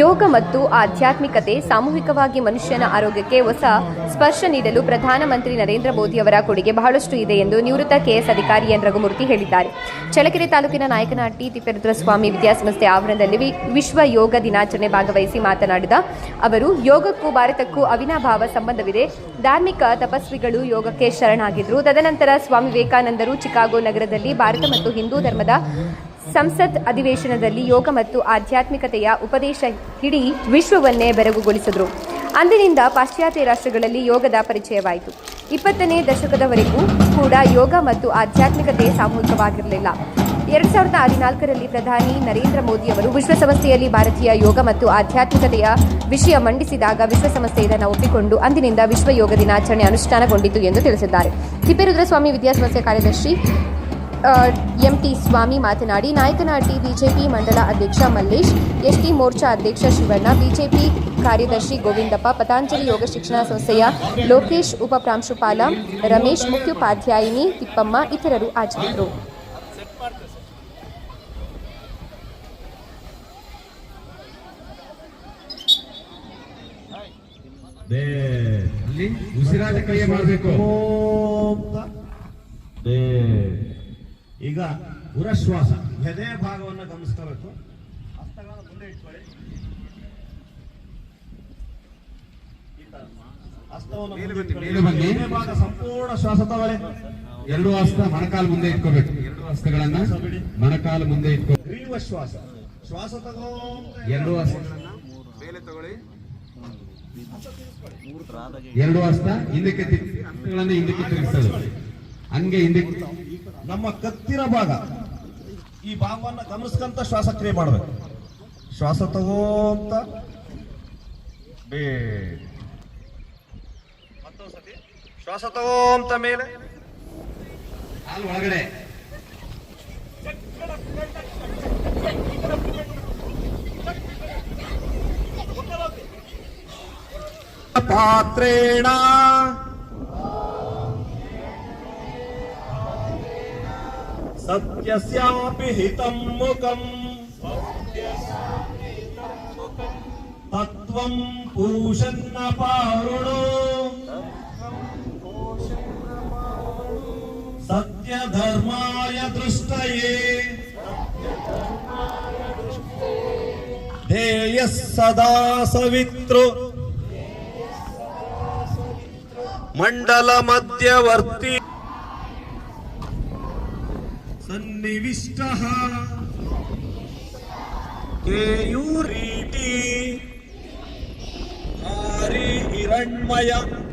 ಯೋಗ ಮತ್ತು ಆಧ್ಯಾತ್ಮಿಕತೆ ಸಾಮೂಹಿಕವಾಗಿ ಮನುಷ್ಯನ ಆರೋಗ್ಯಕ್ಕೆ ಹೊಸ ಸ್ಪರ್ಶ ನೀಡಲು ಪ್ರಧಾನಮಂತ್ರಿ ನರೇಂದ್ರ ಮೋದಿ ಅವರ ಕೊಡುಗೆ ಬಹಳಷ್ಟು ಇದೆ ಎಂದು ನಿವೃತ್ತ ಕೆಎಸ್ ಅಧಿಕಾರಿ ಎನ್ ರಘುಮೂರ್ತಿ ಹೇಳಿದ್ದಾರೆ. ಚಳ್ಳಕೆರೆ ತಾಲೂಕಿನ ನಾಯಕನಹಟ್ಟಿ ತಿಪ್ಪೇರುದ್ರ ಸ್ವಾಮಿ ವಿದ್ಯಾಸಂಸ್ಥೆ ಆವರಣದಲ್ಲಿ ವಿಶ್ವ ಯೋಗ ದಿನಾಚರಣೆ ಭಾಗವಹಿಸಿ ಮಾತನಾಡಿದ ಅವರು, ಯೋಗಕ್ಕೂ ಭಾರತಕ್ಕೂ ಅವಿನಾಭಾವ ಸಂಬಂಧವಿದೆ. ಧಾರ್ಮಿಕ ತಪಸ್ವಿಗಳು ಯೋಗಕ್ಕೆ ಶರಣಾಗಿದ್ದರು ತದನಂತರ ಸ್ವಾಮಿ ವಿವೇಕಾನಂದರು ಚಿಕಾಗೋ ನಗರದಲ್ಲಿ ಭಾರತ ಮತ್ತು ಹಿಂದೂ ಧರ್ಮದ ಸಂಸತ್ ಅಧಿವೇಶನದಲ್ಲಿ ಯೋಗ ಮತ್ತು ಆಧ್ಯಾತ್ಮಿಕತೆಯ ಉಪದೇಶ ಹಿಡೀ ವಿಶ್ವವನ್ನೇ ಬೆರಗುಗೊಳಿಸಿದರು. ಅಂದಿನಿಂದ ಪಾಶ್ಚಾತ್ಯ ರಾಷ್ಟ್ರಗಳಲ್ಲಿ ಯೋಗದ ಪರಿಚಯವಾಯಿತು. ಇಪ್ಪತ್ತನೇ ದಶಕದವರೆಗೂ ಕೂಡ ಯೋಗ ಮತ್ತು ಆಧ್ಯಾತ್ಮಿಕತೆ ಸಾಮೂಹಿಕವಾಗಿರಲಿಲ್ಲ. ಎರಡು ಸಾವಿರದ ಹದಿನಾಲ್ಕರಲ್ಲಿ ಪ್ರಧಾನಿ ನರೇಂದ್ರ ಮೋದಿಯವರು ವಿಶ್ವಸಂಸ್ಥೆಯಲ್ಲಿ ಭಾರತೀಯ ಯೋಗ ಮತ್ತು ಆಧ್ಯಾತ್ಮಿಕತೆಯ ವಿಷಯ ಮಂಡಿಸಿದಾಗ ವಿಶ್ವಸಂಸ್ಥೆ ಇದನ್ನು ಒಪ್ಪಿಕೊಂಡು ಅಂದಿನಿಂದ ವಿಶ್ವ ಯೋಗ ದಿನಾಚರಣೆ ಅನುಷ್ಠಾನಗೊಂಡಿತು ಎಂದು ತಿಳಿಸಿದ್ದಾರೆ. ತಿಪ್ಪೇರುದ್ರಸ್ವಾಮಿ ವಿದ್ಯಾಸಂಸ್ಥೆ ಕಾರ್ಯದರ್ಶಿ ಎಂಟಿ ಸ್ವಾಮಿ ಮಾತನಾಡಿ, ನಾಯಕನಹಟ್ಟಿ ಬಿಜೆಪಿ ಮಂಡಲ ಅಧ್ಯಕ್ಷ ಮಲ್ಲೇಶ್ ಎಸ್ಟಿ ಮೋರ್ಚಾ ಅಧ್ಯಕ್ಷ ಶಿವಣ್ಣ, ಬಿಜೆಪಿ ಕಾರ್ಯದರ್ಶಿ ಗೋವಿಂದಪ್ಪ, ಪತಾಂಜಲಿ ಯೋಗ ಶಿಕ್ಷಣ ಸಂಸ್ಥೆಯ ಲೋಕೇಶ್ ಉಪ ಪ್ರಾಂಶುಪಾಲ ರಮೇಶ್ ಮುಖ್ಯೋಪಾಧ್ಯಾಯಿನಿ ತಿಪ್ಪಮ್ಮ ಇತರರು ಹಾಜರಿದ್ದರು. ಮಾಡಬೇಕು. ದೇ ಈಗ ಉರಶ್ವಾಸ ಎದೆ ಭಾಗವನ್ನು ಗಮನಿಸ್ಕೋಬೇಕು. ಹಸ್ತಗಳನ್ನು ಮುಂದೆ ಇಟ್ಕೊಳ್ಳಿ. ಹಸ್ತವನ್ನು. ಮೇಲೆ ಭಾಗ ಸಂಪೂರ್ಣ ಶ್ವಾಸ ತಗೊಳ್ಳಿ. ಎರಡು ಹಸ್ತ ಮೊಣಕಾಲು ಮುಂದೆ ಇಟ್ಕೋಬೇಕು. ಎರಡು ಹಸ್ತಗಳನ್ನ ಮೊಣಕಾಲು ಮುಂದೆ ಇಟ್ಕೋ ಗ್ರೀವ ಶ್ವಾಸ. ಶ್ವಾಸ ತಗೋ ಎರಡು ಹಸ್ತ. ಎರಡು ಹಸ್ತ ಹಿಂದಕ್ಕೆ ಹಸ್ತಗಳನ್ನ ಹಿಂದಕ್ಕೆ ತಿರುಗಿಸೋದು. ಹಂಗೆ ಹಿಂದಕ್ಕೆ ನಮ್ಮ ಕತ್ತಿನ ಭಾಗ. ಈ ಭಾಗವನ್ನ ಗಮನಿಸ್ಕಂತ ಶ್ವಾಸಕ್ರಿಯೆ ಮಾಡಬೇಕು. ಶ್ವಾಸ ತಗೋಂತ ಬೇ. ಮತ್ತೊಂದ್ಸತಿ. ಶ್ವಾಸ ತಗೋಂತ ಮೇಲೆ. ಅಲ್ಲಿ ಒಳಗಡೆ. ಪಾತ್ರೇಣ. సత్యస్యాపి హితం ముఖం తత్వం పూషన్న పారుణో సత్యధర్మాయ దృష్టయే ధ్యేయ సదా సవిత్రు మండల మధ్యవర్తి निविष्टः केयूरीति हारि हिरण्मयम्